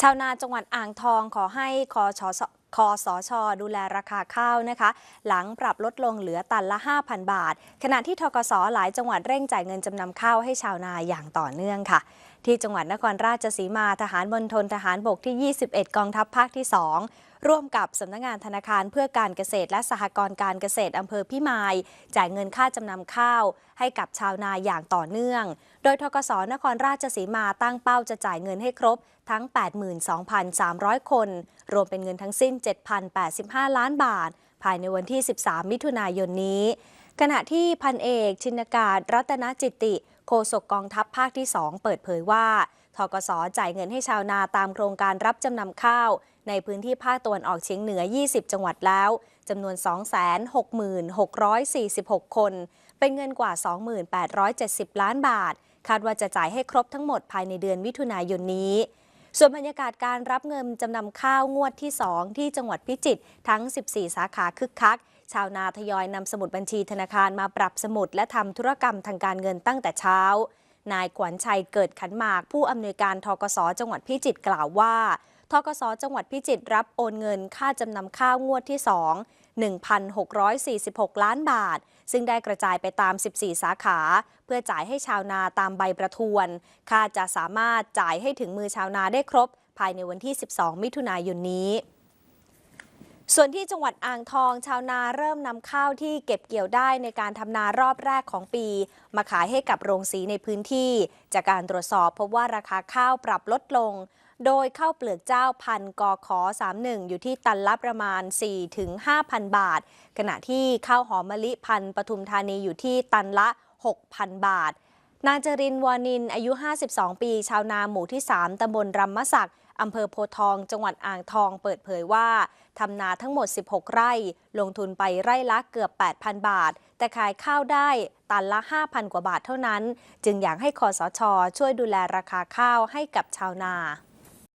ชาวนาจังหวัดอ่างทองขอให้คอชอคอสชอดูแลราคาข้าวนะคะ หลังปรับลดลงเหลือตันละ 5,000 บาท ขณะที่ทกสหลายจังหวัดเร่งจ่ายเงินจำนำข้าวให้ชาวนาอย่างต่อเนื่องค่ะ ที่จังหวัดนครราชสีมาทหารบนทนทหารบกที่ 21 กองทัพภาคที่ 2 ร่วมกับสำนักงานธนาคารเพื่อการเกษตรและสหกรณ์การเกษตรอำเภอพิมาย จ่ายเงินค่าจำนำข้าว ให้กับชาวนาอย่างต่อเนื่อง โดยทกสนครราชสีมาตั้งเป้าจะจ่ายเงินให้ครบทั้ง 82,300 คน รวมเป็นเงินทั้งสิ้น 7,085 ล้านบาท ภายในวันที่ 13 มิถุนายนนี้ขณะที่พันเอก ชินกาศรัตนจิตติ โฆษกกองทัพภาคที่ 2 เปิดเผยว่าทกสจ่ายเงินให้ชาวนาตามโครงการรับจำนำข้าว ในพื้นที่ภาคตะวันออกเฉียงเหนือ 20 จังหวัดแล้วจำนวน 266,646 คน เป็นเงินกว่า 2870 ล้านบาท คาดว่าจะจ่ายให้ครบทั้งหมดภายในเดือนมิถุนายนนี้ส่วนบรรยากาศการรับเงินจำนำข้าวงวดที่ 2 ที่จังหวัดพิจิตรทั้ง 14 สาขาคึกคัก ชาวนาทยอยนำสมุดบัญชีธนาคารมาปรับสมุด และทำธุรกรรมทางการเงินตั้งแต่เช้า นายขวัญชัยเกิดขันหมาก ผู้อำนวยการทกสจังหวัดพิจิตรกล่าวว่าทกสจังหวัดพิจิตรรับโอนเงินค่าจำนำข้าวงวดที่ 2 1,646 ล้านบาท ซึ่งได้กระจายไปตาม 14 สาขา เพื่อจ่ายให้ชาวนาตามใบประทวนคาดจะสามารถจ่ายให้ถึงมือชาวนาได้ครบ ภายในวันที่ 12 มิถุนายนนี้ ส่วนที่จังหวัดอ่างทองชาวนาเริ่มนำข้าวที่เก็บเกี่ยวได้ในการทำนารอบแรกของปี มาขายให้กับโรงสีในพื้นที่ จากการตรวจสอบพบว่าราคาข้าวปรับลดลง โดยข้าวเปลือกเจ้าพันกอขอ31 อยู่ที่ตันละประมาณ 4-5,000 บาท ขณะที่ข้าวหอมมะลิพันปทุมธานีอยู่ที่ตันละ 6,000 บาท นางจรินวานินอายุ 52 ปี ชาวนาหมู่ที่ 3ตำบลรำมะสัก อำเภอโพทอง จังหวัดอ่างทองเปิดเผยว่าทำนาทั้งหมด 16 ไร่ ลงทุนไปไร่ละเกือบ 8,000 บาท แต่ขายข้าวได้ตันละ 5,000 กว่าบาทเท่านั้น จึงอยากให้คอสช ช่วยดูแลราคาข้าวให้กับชาวนา